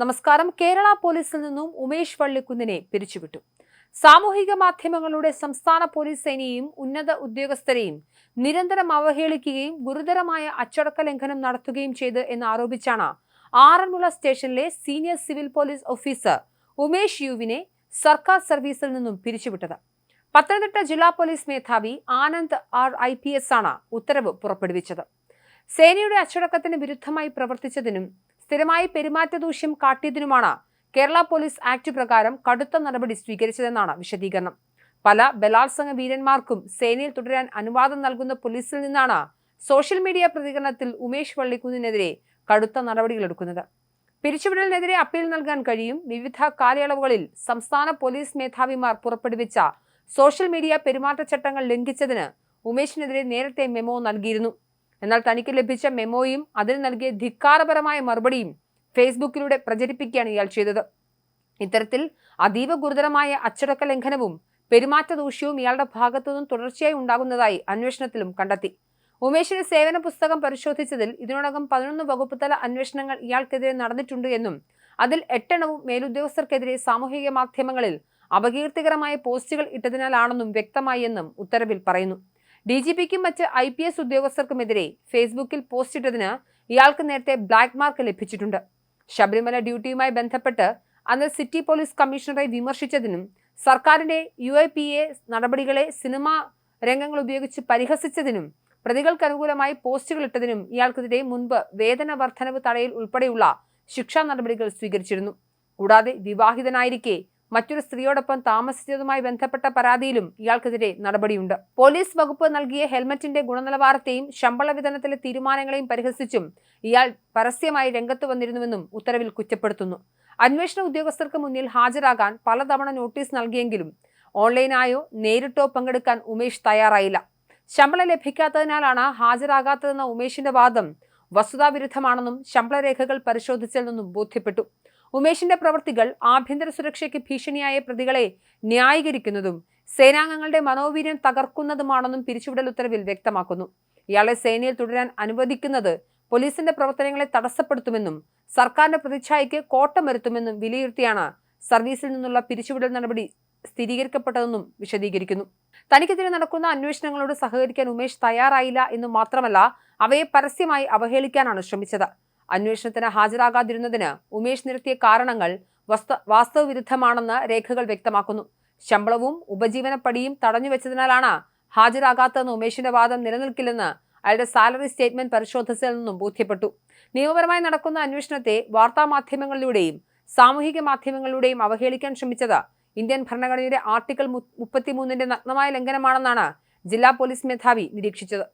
നമസ്കാരം. കേരള പോലീസിൽ നിന്നും ഉമേഷ് വള്ളിക്കുന്നിനെ പിരിച്ചുവിട്ടു. സാമൂഹിക മാധ്യമങ്ങളുടെ സംസ്ഥാന പോലീസ് സേനയെയും ഉന്നത ഉദ്യോഗസ്ഥരെയും നിരന്തരം അവഹേളിക്കുകയും ഗുരുതരമായ അച്ചടക്ക ലംഘനം നടത്തുകയും ചെയ്ത് എന്ന് ആരോപിച്ചാണ് ആറന്മുള സ്റ്റേഷനിലെ senior civil police officer Umesh യുവിനെ സർക്കാർ സർവീസിൽ നിന്നും പിരിച്ചുവിട്ടത്. പത്തനംതിട്ട ജില്ലാ പോലീസ് മേധാവി Anand R I P S ആണ് ഉത്തരവ് പുറപ്പെടുവിച്ചത്. സേനയുടെ അച്ചടക്കത്തിന് വിരുദ്ധമായി പ്രവർത്തിച്ചതിനും സ്ഥിരമായി പെരുമാറ്റ ദൂഷ്യം കാട്ടിയതിനുമാണ് കേരള പോലീസ് ആക്ട് പ്രകാരം കടുത്ത നടപടി സ്വീകരിച്ചതെന്നാണ് വിശദീകരണം. പല ബലാത്സംഗ വീരന്മാർക്കും സേനയിൽ തുടരാൻ അനുവാദം നൽകുന്ന പോലീസിൽ നിന്നാണ് സോഷ്യൽ മീഡിയ പ്രതികരണത്തിൽ ഉമേഷ് വള്ളിക്കുന്നിനെതിരെ കടുത്ത നടപടികളെടുക്കുന്നത് പിരിച്ചുവിടലിനെതിരെ അപ്പീൽ നൽകാൻ കഴിയും. വിവിധ കാലയളവുകളിൽ സംസ്ഥാന പോലീസ് മേധാവിമാർ പുറപ്പെടുവിച്ച സോഷ്യൽ മീഡിയ പെരുമാറ്റച്ചട്ടങ്ങൾ ലംഘിച്ചതിന് ഉമേഷിനെതിരെ നേരത്തെ മെമ്മോ നൽകിയിരുന്നു. എന്നാൽ തനിക്ക് ലഭിച്ച മെമ്മോയും അതിന് നൽകിയ ധിക്കാരപരമായ മറുപടിയും ഫേസ്ബുക്കിലൂടെ പ്രചരിപ്പിക്കുകയാണ് ഇയാൾ ചെയ്തത്. ഇത്തരത്തിൽ അതീവ ഗുരുതരമായ അച്ചടക്ക ലംഘനവും പെരുമാറ്റ ദൂഷ്യവും ഇയാളുടെ ഭാഗത്തുനിന്നും തുടർച്ചയായി ഉണ്ടാകുന്നതായി അന്വേഷണത്തിലും കണ്ടെത്തി. ഉമേഷിന്റെ സേവന പുസ്തകം പരിശോധിച്ചതിൽ ഇതിനോടകം പതിനൊന്ന് വകുപ്പ് തല അന്വേഷണങ്ങൾ ഇയാൾക്കെതിരെ നടന്നിട്ടുണ്ട് എന്നും അതിൽ എട്ടെണ്ണവും മേലുദ്യോഗസ്ഥർക്കെതിരെ സാമൂഹിക മാധ്യമങ്ങളിൽ അപകീർത്തികരമായ പോസ്റ്റുകൾ ഇട്ടതിനാലാണെന്നും വ്യക്തമായി എന്നും ഉത്തരവിൽ പറയുന്നു. ഡി ജി പിക്കും മറ്റ് ഐ പി എസ് ഉദ്യോഗസ്ഥർക്കുമെതിരെ ഫേസ്ബുക്കിൽ പോസ്റ്റ് ഇട്ടതിന് ഇയാൾക്ക് നേരത്തെ ബ്ലാക്ക് മാർക്ക് ലഭിച്ചിട്ടുണ്ട്. ശബരിമല ഡ്യൂട്ടിയുമായി ബന്ധപ്പെട്ട് അന്ന് സിറ്റി പോലീസ് കമ്മീഷണറെ വിമർശിച്ചതിനും സർക്കാരിന്റെ യു ഐ പി എ നടപടികളെ സിനിമാ രംഗങ്ങൾ ഉപയോഗിച്ച് പരിഹസിച്ചതിനും പ്രതികൾക്ക് അനുകൂലമായി പോസ്റ്റുകൾ ഇട്ടതിനും ഇയാൾക്കെതിരെ മുൻപ് വേതന വർധനവ് തടയൽ ഉൾപ്പെടെയുള്ള ശിക്ഷാ നടപടികൾ സ്വീകരിച്ചിരുന്നു. കൂടാതെ വിവാഹിതനായിരിക്കെ മറ്റൊരു സ്ത്രീയോടൊപ്പം താമസിച്ചതുമായി ബന്ധപ്പെട്ട പരാതിയിലും ഇയാൾക്കെതിരെ നടപടിയുണ്ട്. പോലീസ് വകുപ്പ് നൽകിയ ഹെൽമറ്റിന്റെ ഗുണനിലവാരത്തെയും ശമ്പള വിതരണത്തിലെ തീരുമാനങ്ങളെയും പരിഹസിച്ചും ഇയാൾ പരസ്യമായി രംഗത്ത് വന്നിരുന്നുവെന്നും ഉത്തരവിൽ കുറ്റപ്പെടുത്തുന്നു. അന്വേഷണ ഉദ്യോഗസ്ഥർക്ക് മുന്നിൽ ഹാജരാകാൻ പലതവണ നോട്ടീസ് നൽകിയെങ്കിലും ഓൺലൈനായോ നേരിട്ടോ പങ്കെടുക്കാൻ ഉമേഷ് തയ്യാറായില്ല. ശമ്പളം ലഭിക്കാത്തതിനാലാണ് ഹാജരാകാത്തതെന്ന ഉമേഷിന്റെ വാദം വസ്തുതാവിരുദ്ധമാണെന്നും ശമ്പളരേഖകൾ പരിശോധിച്ചതിൽ നിന്നും ബോധ്യപ്പെട്ടു. ഉമേഷിന്റെ പ്രവൃത്തികൾ ആഭ്യന്തര സുരക്ഷയ്ക്ക് ഭീഷണിയായ പ്രതികളെ ന്യായീകരിക്കുന്നതും സേനാംഗങ്ങളുടെ മനോവീര്യം തകർക്കുന്നതുമാണെന്നും പിരിച്ചുവിടൽ ഉത്തരവിൽ വ്യക്തമാക്കുന്നു. ഇയാളെ സേനയിൽ തുടരാൻ അനുവദിക്കുന്നത് പോലീസിന്റെ പ്രവർത്തനങ്ങളെ തടസ്സപ്പെടുത്തുമെന്നും സർക്കാരിന്റെ പ്രതിച്ഛായയ്ക്ക് കോട്ടം വരുത്തുമെന്നും വിലയിരുത്തിയാണ് സർവീസിൽ നിന്നുള്ള പിരിച്ചുവിടൽ നടപടി സ്ഥിരീകരിക്കപ്പെട്ടതെന്നും വിശദീകരിക്കുന്നു. തനിക്കെതിരെ നടക്കുന്ന അന്വേഷണങ്ങളോട് സഹകരിക്കാൻ ഉമേഷ് തയ്യാറായില്ല എന്നു മാത്രമല്ല അവയെ പരസ്യമായി അവഹേളിക്കാനാണ് ശ്രമിച്ചത്. അന്വേഷണത്തിന് ഹാജരാകാതിരുന്നതിന് ഉമേഷ് നിരത്തിയ കാരണങ്ങൾ വസ്ത വാസ്തവവിരുദ്ധമാണെന്ന് രേഖകൾ വ്യക്തമാക്കുന്നു. ശമ്പളവും ഉപജീവനപ്പടിയും തടഞ്ഞുവെച്ചതിനാലാണ് ഹാജരാകാത്തതെന്ന് ഉമേഷിന്റെ വാദം നിലനിൽക്കില്ലെന്ന് അയാളുടെ സാലറി സ്റ്റേറ്റ്മെന്റ് പരിശോധിച്ചതിൽ നിന്നും ബോധ്യപ്പെട്ടു. നിയമപരമായി നടക്കുന്ന അന്വേഷണത്തെ വാർത്താമാധ്യമങ്ങളിലൂടെയും സാമൂഹിക മാധ്യമങ്ങളിലൂടെയും അവഹേളിക്കാൻ ശ്രമിച്ചത് ഇന്ത്യൻ ഭരണഘടനയുടെ ആർട്ടിക്കിൾ മുപ്പത്തിമൂന്നിന്റെ നഗ്നമായ ലംഘനമാണെന്നാണ് ജില്ലാ പോലീസ് മേധാവി നിരീക്ഷിച്ചത്.